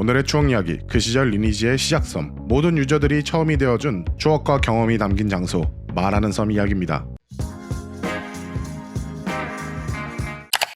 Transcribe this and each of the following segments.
오늘의 추억 이야기 그 시절 리니지의 시작섬. 모든 유저들이 처음이 되어준 추억과 경험이 담긴 장소. 말하는 섬 이야기입니다.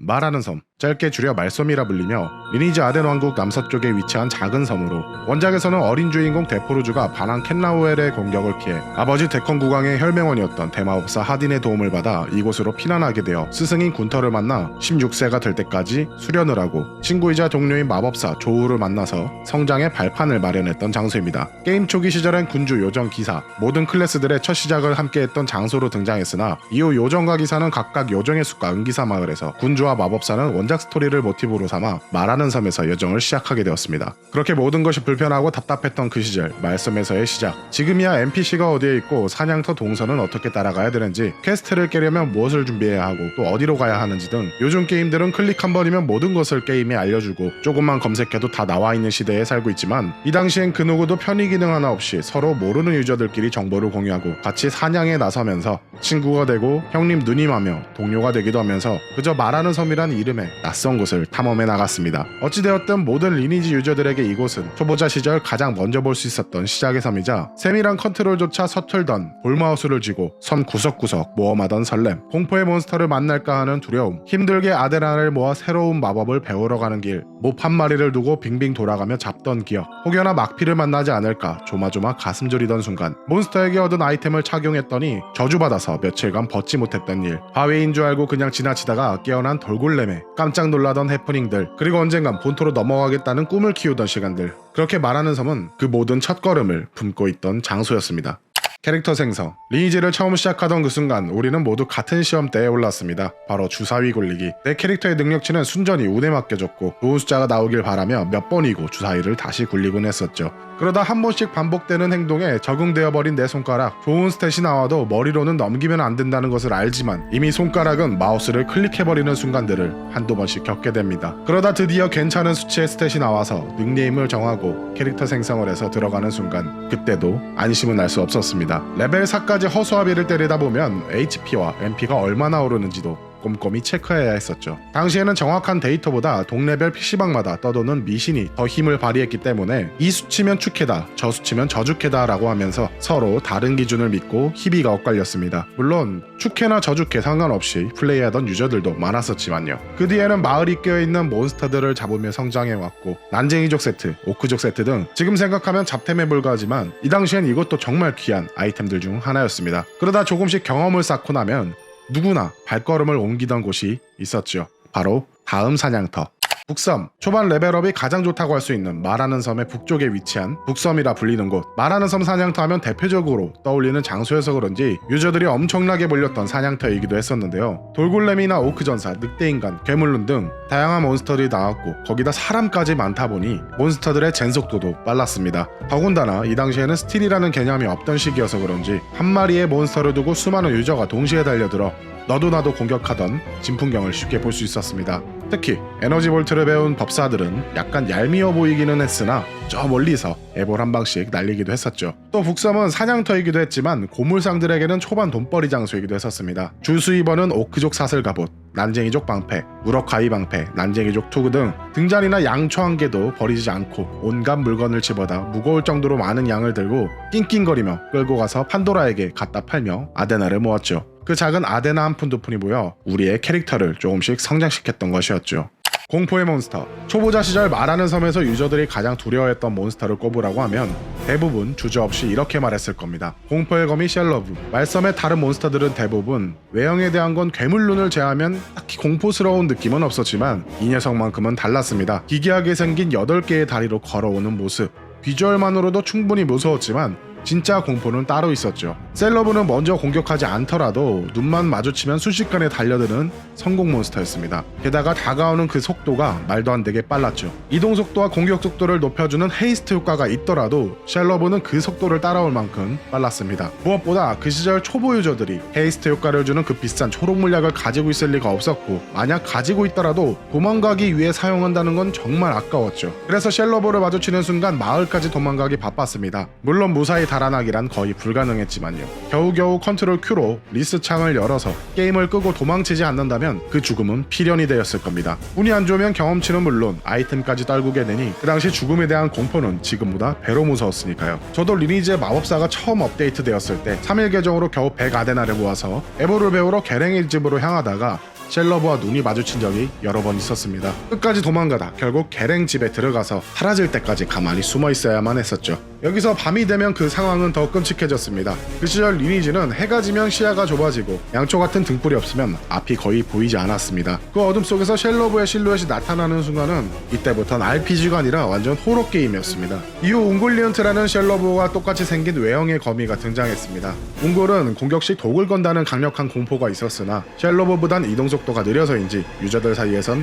말하는 섬, 짧게 줄여 말섬이라 불리며 리니지 아덴 왕국 남서쪽에 위치한 작은 섬으로 원작에서는 어린 주인공 데포르주가 반항 켄라우엘의 공격을 피해 아버지 데컨 국왕의 혈맹원이었던 대마법사 하딘의 도움을 받아 이곳으로 피난하게 되어 스승인 군터를 만나 16세가 될 때까지 수련을 하고 친구이자 동료인 마법사 조우를 만나서 성장의 발판을 마련했던 장소입니다. 게임 초기 시절엔 군주, 요정, 기사 모든 클래스들의 첫 시작을 함께했던 장소로 등장했으나 이후 요정과 기사는 각각 요정의 숲과 은기사 마을에서 군주와 마법사는 원작 스토리를 모티브로 삼아 말하는 섬에서 여정을 시작하게 되었습니다. 그렇게 모든 것이 불편하고 답답했던 그 시절 말씀에서의 시작 지금이야 NPC가 어디에 있고 사냥터 동선은 어떻게 따라가야 되는지 퀘스트를 깨려면 무엇을 준비해야 하고 또 어디로 가야 하는지 등 요즘 게임들은 클릭 한 번이면 모든 것을 게임에 알려주고 조금만 검색해도 다 나와 있는 시대에 살고 있지만 이 당시엔 그 누구도 편의 기능 하나 없이 서로 모르는 유저들끼리 정보를 공유하고 같이 사냥에 나서면서 친구가 되고 형님 누님하며 동료가 되기도 하면서 그저 말하는 섬이란 이름에 낯선 곳을 탐험해 나갔습니다. 어찌되었든 모든 리니지 유저들에게 이곳은 초보자 시절 가장 먼저 볼 수 있었던 시작의 섬이자 세밀한 컨트롤조차 서툴던 볼마우스를 쥐고 섬 구석구석 모험하던 설렘. 공포의 몬스터를 만날까 하는 두려움 힘들게 아데나를 모아 새로운 마법을 배우러 가는 길 몹 한 마리를 두고 빙빙 돌아가며 잡던 기억. 혹여나 막피를 만나지 않을까 조마조마 가슴 졸이던 순간 몬스터에게 얻은 아이템을 착용했더니 저주받아서 며칠간 벗지 못했던 일. 바위인 줄 알고 그냥 지나치다가 깨어난 돌골렘에 깜짝 놀라던 해프닝들 그리고 언젠간 본토로 넘어가겠다는 꿈을 키우던 시간들 그렇게 말하는 섬은 그 모든 첫걸음을 품고 있던 장소였습니다. 캐릭터 생성 리니지를 처음 시작하던 그 순간 우리는 모두 같은 시험대에 올랐습니다. 바로 주사위 굴리기 내 캐릭터의 능력치는 순전히 운에 맡겨졌고 좋은 숫자가 나오길 바라며 몇 번이고 주사위를 다시 굴리곤 했었죠. 그러다 한 번씩 반복되는 행동에 적응되어 버린 내 손가락 좋은 스탯이 나와도 머리로는 넘기면 안 된다는 것을 알지만 이미 손가락은 마우스를 클릭해버리는 순간들을 한두 번씩 겪게 됩니다. 그러다 드디어 괜찮은 수치의 스탯이 나와서 닉네임을 정하고 캐릭터 생성을 해서 들어가는 순간 그때도 안심은 알 수 없었습니다. 레벨 4까지 허수아비를 때리다 보면 HP와 MP가 얼마나 오르는지도 꼼꼼히 체크해야 했었죠. 당시에는 정확한 데이터보다 동레벨 PC방마다 떠도는 미신이 더 힘을 발휘했기 때문에 이 수치면 축해다, 저 수치면 저축해다 라고 하면서 서로 다른 기준을 믿고 희비가 엇갈렸습니다. 물론 축해나 저축해 상관없이 플레이하던 유저들도 많았었지만요. 그 뒤에는 마을이 껴있는 몬스터들을 잡으며 성장해왔고 난쟁이족 세트, 오크족 세트 등 지금 생각하면 잡템에 불과하지만 이 당시엔 이것도 정말 귀한 아이템들 중 하나였습니다. 그러다 조금씩 경험을 쌓고 나면 누구나 발걸음을 옮기던 곳이 있었죠. 바로 다음 사냥터. 북섬 초반 레벨업이 가장 좋다고 할 수 있는 말하는 섬의 북쪽에 위치한 북섬이라 불리는 곳. 말하는 섬 사냥터 하면 대표적으로 떠올리는 장소여서 그런지 유저들이 엄청나게 몰렸던 사냥터이기도 했었는데요. 돌골렘이나 오크전사, 늑대인간, 괴물룬 등 다양한 몬스터들이 나왔고 거기다 사람까지 많다 보니 몬스터들의 젠속도도 빨랐습니다. 더군다나 이 당시에는 스틸이라는 개념이 없던 시기여서 그런지 한 마리의 몬스터를 두고 수많은 유저가 동시에 달려들어 너도 나도 공격하던 진풍경을 쉽게 볼 수 있었습니다. 특히 에너지 볼트를 배운 법사들은 약간 얄미워 보이기는 했으나 저 멀리서 애볼 한 방씩 날리기도 했었죠. 또 북섬은 사냥터이기도 했지만 고물상들에게는 초반 돈벌이 장소이기도 했었습니다. 주수입원은 오크족 사슬 갑옷, 난쟁이족 방패, 우럭가이 방패, 난쟁이족 투구 등 등잔이나 양초 한 개도 버리지 않고 온갖 물건을 집어다 무거울 정도로 많은 양을 들고 낑낑거리며 끌고 가서 판도라에게 갖다 팔며 아데나를 모았죠. 그 작은 아데나 한 푼 두 푼이 모여 우리의 캐릭터를 조금씩 성장시켰던 것이었죠. 공포의 몬스터. 초보자 시절 말하는 섬에서 유저들이 가장 두려워했던 몬스터를 꼽으라고 하면 대부분 주저없이 이렇게 말했을 겁니다. 공포의 거미 셸러브. 말섬의 다른 몬스터들은 대부분 외형에 대한 건 괴물 눈을 제하면 딱히 공포스러운 느낌은 없었지만 이 녀석만큼은 달랐습니다. 기괴하게 생긴 8개의 다리로 걸어오는 모습. 비주얼만으로도 충분히 무서웠지만 진짜 공포는 따로 있었죠. 셀러브는 먼저 공격하지 않더라도 눈만 마주치면 순식간에 달려드는 성공 몬스터였습니다. 게다가 다가오는 그 속도가 말도 안 되게 빨랐죠. 이동 속도와 공격 속도를 높여주는 헤이스트 효과가 있더라도 셀러브는 그 속도를 따라올 만큼 빨랐습니다. 무엇보다 그 시절 초보 유저들이 헤이스트 효과를 주는 그 비싼 초록 물약을 가지고 있을 리가 없었고 만약 가지고 있더라도 도망가기 위해 사용한다는 건 정말 아까웠죠. 그래서 셀러브를 마주치는 순간 마을까지 도망가기 바빴습니다. 물론 무사히 달아나기란 거의 불가능했지만요. 겨우겨우 컨트롤 Q로 리스 창을 열어서 게임을 끄고 도망치지 않는다면 그 죽음은 필연이 되었을 겁니다. 운이 안 좋으면 경험치는 물론 아이템까지 떨구게 되니 그 당시 죽음에 대한 공포는 지금보다 배로 무서웠으니까요. 저도 리니지의 마법사가 처음 업데이트 되었을 때 3일 계정으로 겨우 100 아데나를 모아서 에보를 배우러 게랭의 집으로 향하다가 셀러브와 눈이 마주친 적이 여러 번 있었습니다. 끝까지 도망가다 결국 게랭 집에 들어가서 사라질 때까지 가만히 숨어 있어야만 했었죠. 여기서 밤이 되면 그 상황은 더 끔찍해졌습니다. 그 시절 리니지는 해가 지면 시야가 좁아지고 양초 같은 등불이 없으면 앞이 거의 보이지 않았습니다. 그 어둠 속에서 쉘러브의 실루엣이 나타나는 순간은 이때부터는 RPG가 아니라 완전 호러 게임이었습니다. 이후 웅골리언트라는 쉘러브와 똑같이 생긴 외형의 거미가 등장했습니다. 웅골은 공격 시 독을 건다는 강력한 공포가 있었으나 쉘러브보단 이동 속도가 느려서인지 유저들 사이에선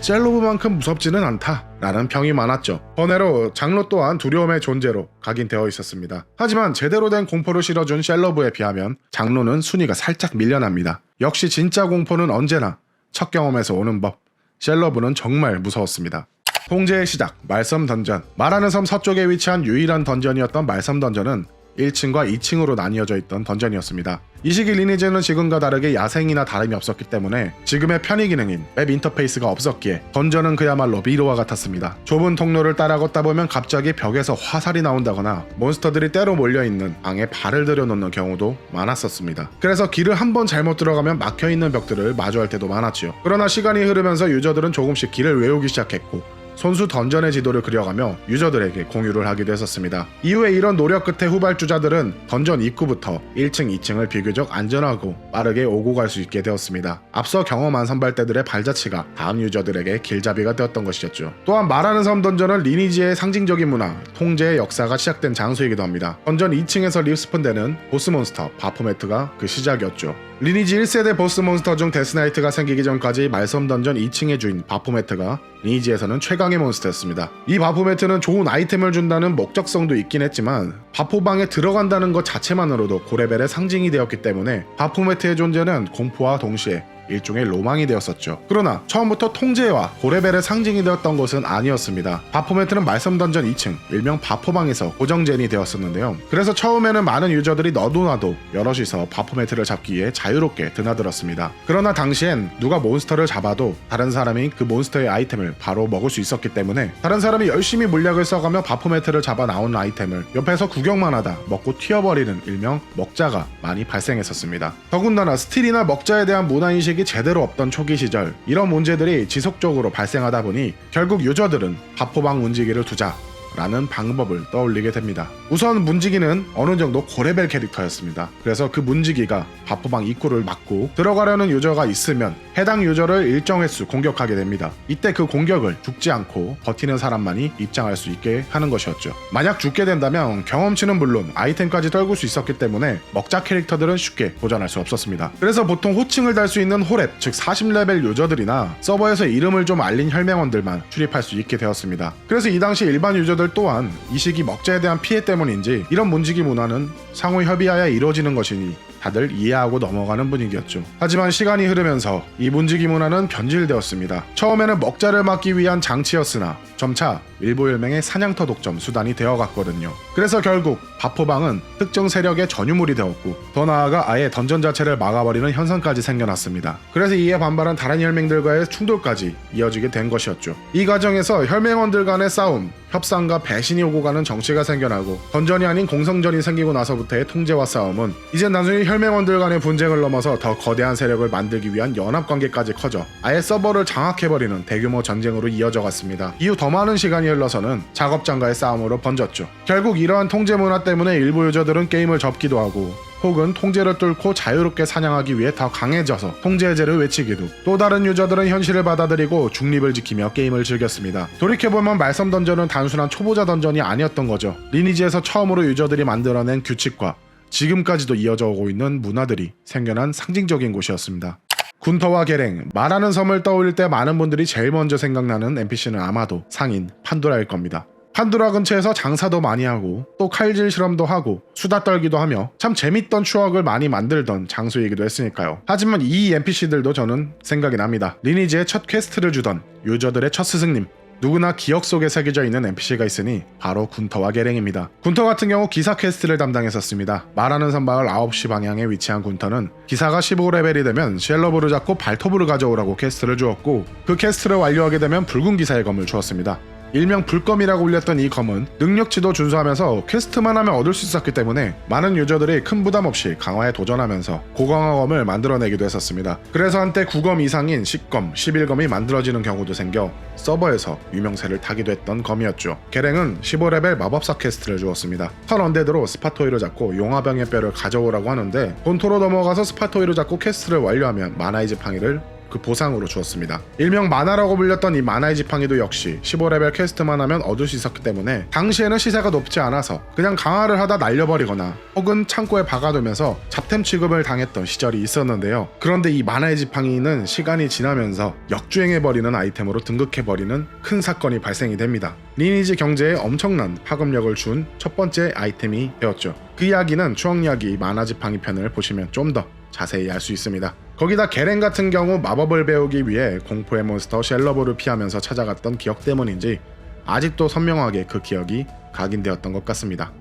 셀로브만큼 무섭지는 않다라는 평이 많았죠. 번외로 장로 또한 두려움의 존재로 각인되어 있었습니다. 하지만 제대로 된 공포를 실어준 셀러브에 비하면 장로는 순위가 살짝 밀려납니다. 역시 진짜 공포는 언제나 첫 경험에서 오는 법. 셀러브는 정말 무서웠습니다. 통제의 시작, 말섬 던전. 말하는 섬 서쪽에 위치한 유일한 던전이었던 말섬 던전은 1층과 2층으로 나뉘어져 있던 던전이었습니다. 이 시기 리니지는 지금과 다르게 야생이나 다름이 없었기 때문에 지금의 편의 기능인 맵 인터페이스가 없었기에 던전은 그야말로 미로와 같았습니다. 좁은 통로를 따라 걷다 보면 갑자기 벽에서 화살이 나온다거나 몬스터들이 때로 몰려있는 방에 발을 들여놓는 경우도 많았었습니다. 그래서 길을 한 번 잘못 들어가면 막혀있는 벽들을 마주할 때도 많았지요. 그러나 시간이 흐르면서 유저들은 조금씩 길을 외우기 시작했고 손수 던전의 지도를 그려가며 유저들에게 공유를 하기도 했었습니다. 이후에 이런 노력 끝에 후발주자들은 던전 입구부터 1층, 2층을 비교적 안전하고 빠르게 오고 갈 수 있게 되었습니다. 앞서 경험한 선발대들의 발자취가 다음 유저들에게 길잡이가 되었던 것이었죠. 또한 말하는 섬 던전은 리니지의 상징적인 문화, 통제의 역사가 시작된 장소이기도 합니다. 던전 2층에서 리스폰되는 보스몬스터 바포메트가 그 시작이었죠. 리니지 1세대 보스 몬스터 중 데스나이트가 생기기 전까지 말섬 던전 2층의 주인 바포메트가 리니지에서는 최강의 몬스터였습니다. 이 바포메트는 좋은 아이템을 준다는 목적성도 있긴 했지만 바포방에 들어간다는 것 자체만으로도 고레벨의 상징이 되었기 때문에 바포메트의 존재는 공포와 동시에 일종의 로망이 되었었죠. 그러나 처음부터 통제와 고레벨의 상징이 되었던 것은 아니었습니다. 바포메트는 말섬 던전 2층, 일명 바포방에서 고정젠이 되었었는데요. 그래서 처음에는 많은 유저들이 너도 나도 여럿이서 바포메트를 잡기 위해 자유롭게 드나들었습니다. 그러나 당시엔 누가 몬스터를 잡아도 다른 사람이 그 몬스터의 아이템을 바로 먹을 수 있었기 때문에 다른 사람이 열심히 물약을 써가며 바포메트를 잡아 나온 아이템을 옆에서 구경만 하다 먹고 튀어버리는 일명 먹자가 많이 발생했었습니다. 더군다나 스틸이나 먹자에 대한 문화인식이 제대로 없던 초기 시절 이런 문제들이 지속적으로 발생하다 보니 결국 유저들은 바포방 문지기를 두자 라는 방법을 떠올리게 됩니다. 우선 문지기는 어느 정도 고레벨 캐릭터였습니다. 그래서 그 문지기가 바포방 입구를 막고 들어가려는 유저가 있으면 해당 유저를 일정 횟수 공격하게 됩니다. 이때 그 공격을 죽지 않고 버티는 사람만이 입장할 수 있게 하는 것이었죠. 만약 죽게 된다면 경험치는 물론 아이템까지 떨굴 수 있었기 때문에 먹자 캐릭터들은 쉽게 도전할 수 없었습니다. 그래서 보통 호칭을 달 수 있는 호랩, 즉 40레벨 유저들이나 서버에서 이름을 좀 알린 혈맹원들만 출입할 수 있게 되었습니다. 그래서 이 당시 일반 유저들 또한 이 시기 먹자에 대한 피해 때문인지 이런 문지기 문화는 상호 협의하에 이루어지는 것이니 다들 이해하고 넘어가는 분위기였죠. 하지만 시간이 흐르면서 이 문지기 문화는 변질되었습니다. 처음에는 먹자를 막기 위한 장치였으나 점차 일부 혈맹의 사냥터 독점 수단이 되어갔거든요. 그래서 결국 바포방은 특정 세력의 전유물이 되었고 더 나아가 아예 던전 자체를 막아버리는 현상까지 생겨났습니다. 그래서 이에 반발한 다른 혈맹들과의 충돌까지 이어지게 된 것이었죠. 이 과정에서 혈맹원들 간의 싸움, 협상과 배신이 오고 가는 정치가 생겨나고 던전이 아닌 공성전이 생기고 나서부터의 통제와 싸움은 이젠 단순히 혈맹원들 간의 분쟁을 넘어서 더 거대한 세력을 만들기 위한 연합 관계까지 커져 아예 서버를 장악해버리는 대규모 전쟁으로 이어져 갔습니다. 이후 더 많은 시간이 흘러서는 작업장과의 싸움으로 번졌죠. 결국 이러한 통제 문화 때문에 일부 유저들은 게임을 접기도 하고 혹은 통제를 뚫고 자유롭게 사냥하기 위해 더 강해져서 통제제를 외치기도 또 다른 유저들은 현실을 받아들이고 중립을 지키며 게임을 즐겼습니다. 돌이켜보면 말섬 던전은 단순한 초보자 던전이 아니었던 거죠. 리니지에서 처음으로 유저들이 만들어낸 규칙과 지금까지도 이어져 오고 있는 문화들이 생겨난 상징적인 곳이었습니다. 군터와 계랭, 말하는 섬을 떠올릴 때 많은 분들이 제일 먼저 생각나는 NPC는 아마도 상인 판도라일 겁니다. 판도라 근처에서 장사도 많이 하고 또 칼질 실험도 하고 수다 떨기도 하며 참 재밌던 추억을 많이 만들던 장소이기도 했으니까요. 하지만 이 NPC들도 저는 생각이 납니다. 리니지의 첫 퀘스트를 주던 유저들의 첫 스승님 누구나 기억 속에 새겨져 있는 NPC가 있으니 바로 군터와 게랭입니다. 군터 같은 경우 기사 퀘스트를 담당했었습니다. 말하는 섬마을 9시 방향에 위치한 군터는 기사가 15레벨이 되면 쉘러브를 잡고 발톱을 가져오라고 퀘스트를 주었고 그 퀘스트를 완료하게 되면 붉은 기사의 검을 주었습니다. 일명 불검이라고 불렸던 이 검은 능력치도 준수하면서 퀘스트만 하면 얻을 수 있었기 때문에 많은 유저들이 큰 부담 없이 강화에 도전하면서 고강화 검을 만들어내기도 했었습니다. 그래서 한때 9검 이상인 10검, 11검이 만들어지는 경우도 생겨 서버에서 유명세를 타기도 했던 검이었죠. 계랭은 15레벨 마법사 퀘스트를 주었습니다. 턴 언데드로 스파토이를 잡고 용화병의 뼈를 가져오라고 하는데 본토로 넘어가서 스파토이를 잡고 퀘스트를 완료하면 마나이 지팡이를 그 보상으로 주었습니다. 일명 마나라고 불렸던 이 마나의 지팡이도 역시 15레벨 퀘스트만 하면 얻을 수 있었기 때문에 당시에는 시세가 높지 않아서 그냥 강화를 하다 날려버리거나 혹은 창고에 박아두면서 잡템 취급을 당했던 시절이 있었는데요. 그런데 이 마나의 지팡이는 시간이 지나면서 역주행해버리는 아이템으로 등극해버리는 큰 사건이 발생이 됩니다. 리니지 경제에 엄청난 파급력을 준 첫 번째 아이템이 되었죠. 그 이야기는 추억 이야기 마나 지팡이 편을 보시면 좀 더 자세히 알 수 있습니다. 거기다 게렌 같은 경우 마법을 배우기 위해 공포의 몬스터 셸러브를 피하면서 찾아갔던 기억 때문인지 아직도 선명하게 그 기억이 각인되었던 것 같습니다.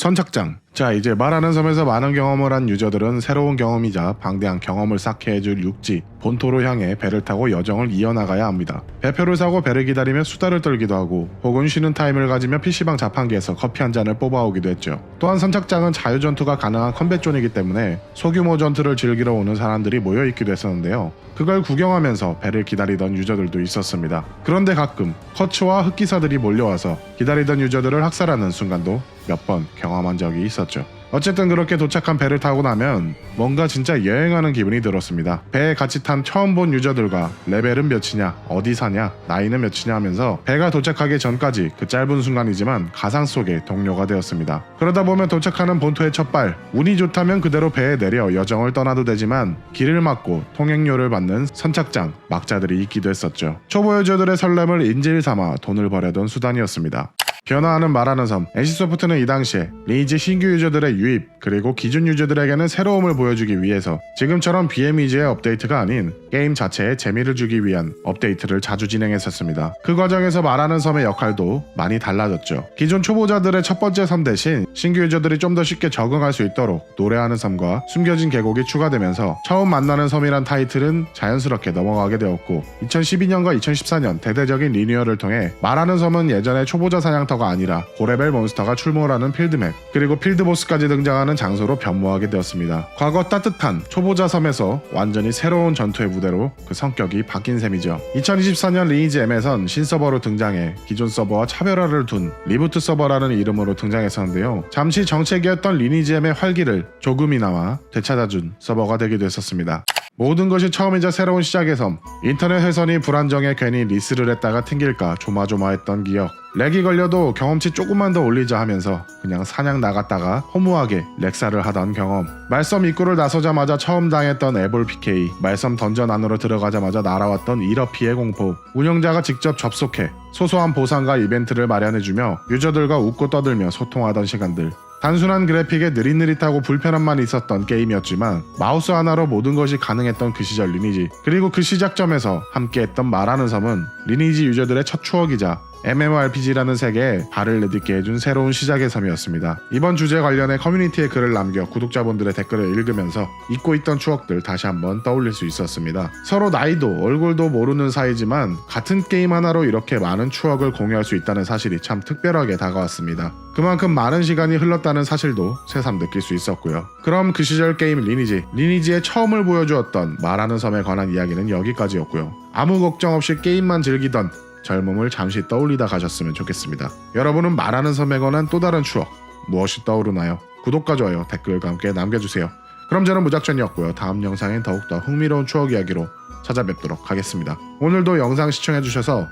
선착장. 자, 이제 말하는 섬에서 많은 경험을 한 유저들은 새로운 경험이자 방대한 경험을 쌓게 해줄 육지, 본토로 향해 배를 타고 여정을 이어나가야 합니다. 배표를 사고 배를 기다리며 수다를 떨기도 하고, 혹은 쉬는 타임을 가지며 PC방 자판기에서 커피 한 잔을 뽑아오기도 했죠. 또한 선착장은 자유전투가 가능한 컴뱃존이기 때문에 소규모 전투를 즐기러 오는 사람들이 모여있기도 했었는데요. 그걸 구경하면서 배를 기다리던 유저들도 있었습니다. 그런데 가끔 커츠와 흑기사들이 몰려와서 기다리던 유저들을 학살하는 순간도 몇 번 경험한 적이 있었죠. 어쨌든 그렇게 도착한 배를 타고 나면 뭔가 진짜 여행하는 기분이 들었습니다. 배에 같이 탄 처음 본 유저들과 레벨은 몇이냐, 어디 사냐, 나이는 몇이냐 하면서 배가 도착하기 전까지 그 짧은 순간이지만 가상 속의 동료가 되었습니다. 그러다 보면 도착하는 본토의 첫발, 운이 좋다면 그대로 배에 내려 여정을 떠나도 되지만 길을 막고 통행료를 받는 선착장, 막자들이 있기도 했었죠. 초보 유저들의 설렘을 인질 삼아 돈을 벌여던 수단이었습니다. 변화하는 말하는 섬 NC소프트는 이 당시에 리니지 신규 유저들의 유입 그리고 기존 유저들에게는 새로움을 보여주기 위해서 지금처럼 BMEG의 업데이트가 아닌 게임 자체에 재미를 주기 위한 업데이트를 자주 진행했었습니다. 그 과정에서 말하는 섬의 역할도 많이 달라졌죠. 기존 초보자들의 첫 번째 섬 대신 신규 유저들이 좀 더 쉽게 적응할 수 있도록 노래하는 섬과 숨겨진 계곡이 추가되면서 처음 만나는 섬이란 타이틀은 자연스럽게 넘어가게 되었고 2012년과 2014년 대대적인 리뉴얼을 통해 말하는 섬은 예전의 초보자 사냥터 가 아니라 고레벨 몬스터가 출몰하는 필드맵 그리고 필드보스까지 등장하는 장소로 변모하게 되었습니다. 과거 따뜻한 초보자 섬에서 완전히 새로운 전투의 무대로 그 성격이 바뀐 셈이죠. 2024년 리니지 M에선 신서버로 등장해 기존 서버와 차별화를 둔 리부트 서버라는 이름으로 등장했었는데요. 잠시 정책이었던 리니지 M의 활기를 조금이나마 되찾아준 서버가 되기도 했었습니다. 모든 것이 처음이자 새로운 시작의 섬. 인터넷 회선이 불안정해 괜히 리스를 했다가 튕길까 조마조마했던 기억. 렉이 걸려도 경험치 조금만 더 올리자 하면서 그냥 사냥 나갔다가 허무하게 렉사를 하던 경험. 말섬 입구를 나서자마자 처음 당했던 에볼 PK. 말섬 던전 안으로 들어가자마자 날아왔던 이러피의 공포. 운영자가 직접 접속해 소소한 보상과 이벤트를 마련해주며 유저들과 웃고 떠들며 소통하던 시간들. 단순한 그래픽에 느릿느릿하고 불편함만 있었던 게임이었지만 마우스 하나로 모든 것이 가능했던 그 시절 리니지 그리고 그 시작점에서 함께했던 말하는 섬은 리니지 유저들의 첫 추억이자 MMORPG라는 세계에 발을 내딛게 해준 새로운 시작의 섬이었습니다. 이번 주제 관련해 커뮤니티에 글을 남겨 구독자분들의 댓글을 읽으면서 잊고 있던 추억들 다시 한번 떠올릴 수 있었습니다. 서로 나이도 얼굴도 모르는 사이지만 같은 게임 하나로 이렇게 많은 추억을 공유할 수 있다는 사실이 참 특별하게 다가왔습니다. 그만큼 많은 시간이 흘렀다는 사실도 새삼 느낄 수 있었고요. 그럼 그 시절 게임 리니지, 리니지의 처음을 보여주었던 말하는 섬에 관한 이야기는 여기까지였고요. 아무 걱정 없이 게임만 즐기던 젊음을 잠시 떠올리다 가셨으면 좋겠습니다. 여러분은 말하는 섬에 관한 또 다른 추억 무엇이 떠오르나요? 구독과 좋아요, 댓글과 함께 남겨주세요. 그럼 저는 무작전이었고요. 다음 영상엔 더욱더 흥미로운 추억 이야기로 찾아뵙도록 하겠습니다. 오늘도 영상 시청해주셔서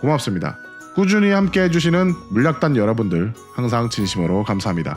고맙습니다. 꾸준히 함께 해주시는 물약단 여러분들 항상 진심으로 감사합니다.